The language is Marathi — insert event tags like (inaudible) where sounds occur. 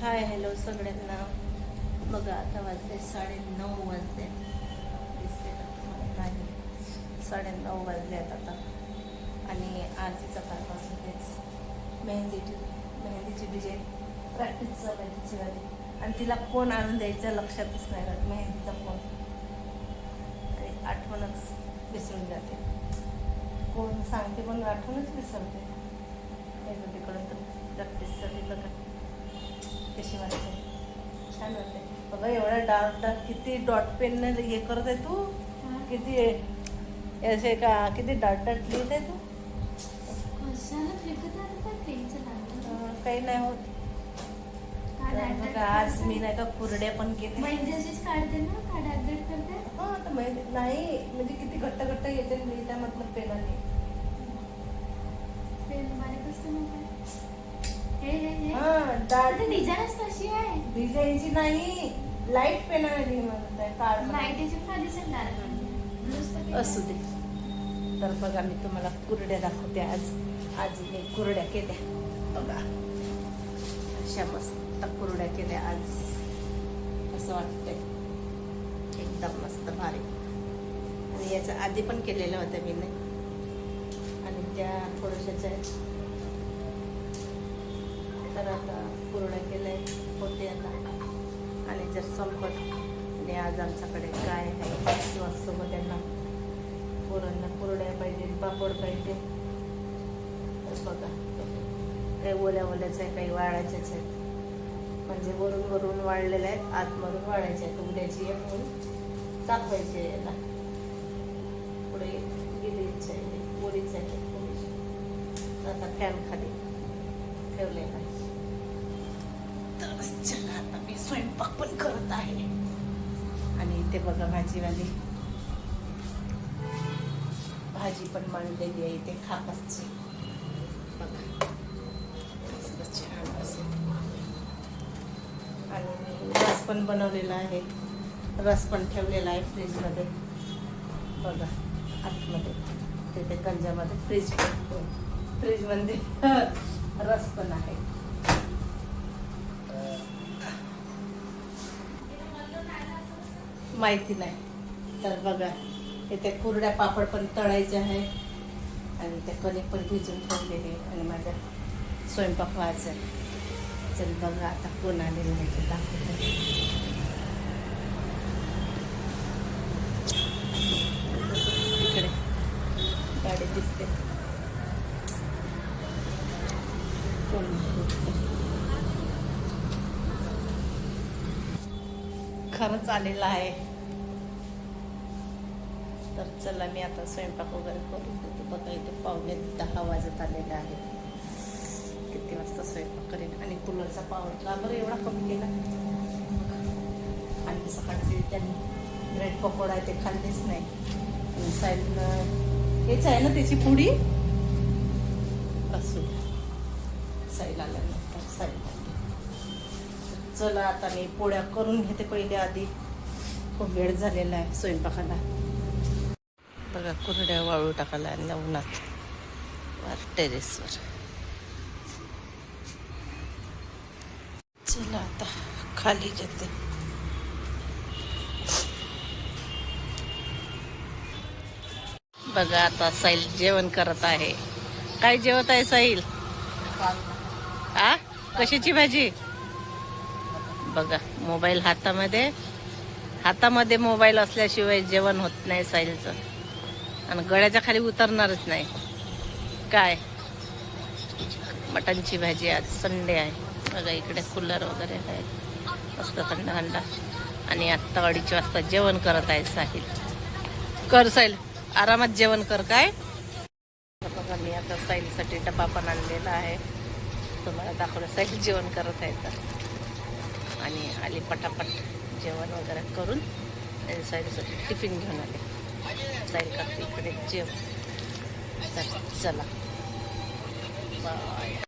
हाय हॅलो सगळ्यांना. बघा आता वाजले साडे नऊ वाजले. दिसते का तुम्हाला? नाही. साडे नऊ वाजले आता. आणि आरती सकाळपासून तेच. मेहंदीची मेहंदीची डिझाईन प्रॅक्टिस चालू आहे तिची आणि तिला कोण आणून द्यायचा लक्षातच नाही राहत. मेहंदीचा फोन आणि आठवणच विसरून जाते. कोण सांगते पण आठवणच विसरते. तिकडून तर प्रॅक्टिससाठी बघा. कशी वाटते? छान वाटते. बघा एवढा डार्क डार्क किती डॉट पेनने हे करत आहे तू. किती असे का किती डार्क डार्क लिहित आहे तू. काही नाही होत. बघा आज मी नाही का कुरड्या पण अशीच काढते ना हा नाही म्हणजे किती घट्ट घट्ट येते लिहित्या मतलब पेनाने. पेन बारीक असते डिझाईनच नाही लाइट पेनाने. असू दे. तर बघा मी तुम्हाला कुरड्या दाखवते आज. आज मी कुरड्या केल्या. बघा. अशा मस्त कुरड्या केल्या आज. असं वाटतंय. एकदम मस्त भारी. आणि याच्या आधी पण केलेल्या होत्या मी. नाही आणि त्या थोड्याशाच आहेत तर आता कुरड्या केल्या होते आता. आणि जर संपत आणि आज आमच्याकडे काय आहे किंवा सोबत यांना पोरांना कुरड्या पाहिजे पापड पाहिजे तर बघा. काही ओल्या ओल्याच आहे काही वाळायच्याच आहेत. म्हणजे वरून वरून वाळलेल्या आहेत आतमधून वाळायचे आहेत. उद्याची एक म्हणून दाखवायची आहे याला. पुढे गिरीच आहे पोळीच आहे आता फॅन खाली ठेवलेला आहे. तर चला आता मी स्वयंपाक पण करत आहे. आणि इथे बघा भाजीवाली. भाजी पण मांडलेली आहे इथे खापासची बघा. मस्त छान असेल आणि रस पण बनवलेला आहे. रस पण ठेवलेला आहे फ्रीजमध्ये. बघा आतमध्ये. तिथे गंजामध्ये फ्रीज पण फ्रीजमध्ये (laughs) रस पण आहे. माहिती नाही. तर बघा इथे कुरड्या पापड पण तळायचे आहे. आणि ते कणिक पण भिजून ठेवलेले आणि माझा स्वयंपाक व्हायचा चल बघा आता कोण आलेलं नाही ते दाखवते. गाडी दिसते. कोण खरंच आलेला आहे. तर चला मी आता स्वयंपाक वगैरे करून देते बघा इथे पावणे दहा वाजत आलेले आहेत. किती वाजता स्वयंपाक करेन? आणि कूलरचा पावर बरं एवढा कमी केला. आणि सकाळचे त्यांनी ब्रेड पकोडा आहे ते खाल्लेच नाही. साईड हेच आहे ना त्याची पुडी? असू साईड साईल आल्यानंतर साईल चला आता मी पोळ्या करून घेते पहिले आधी. खूप वेळ झालेला आहे स्वयंपाकाला. बघा कुरड्या वाळू टाकायला आणल्या उन्हात वर टेरेसवर चला आता खाली घेते. बघा आता साईल जेवण करत आहे. काय जेवत आहे साईल आ? कशाची भाजी? बघा मोबाईल हातामध्ये. हातामध्ये मोबाईल असल्याशिवाय जेवण होत नाही साईलचं आणि गळ्याच्या खाली उतरणारच नाही. काय? मटणची भाजी आज संडे आहे. बघा इकडे कूलर वगैरे आहे. मस्त थंड थंड. आणि आत्ता अडीच वाजता जेवण करत आहे साहिल. कर साहिल. आरामात जेवण कर काय? बघा मी आता साहिलसाठी डबा पण आणलेला आहे. तुम्हाला दाखवलं साहिल जेवण करत आहे तर आणि आली पटापट जेवण वगैरे करून साहिलसाठी टिफिन घेऊन आले. जाईल का? तिकडे जेव तर चला. बाय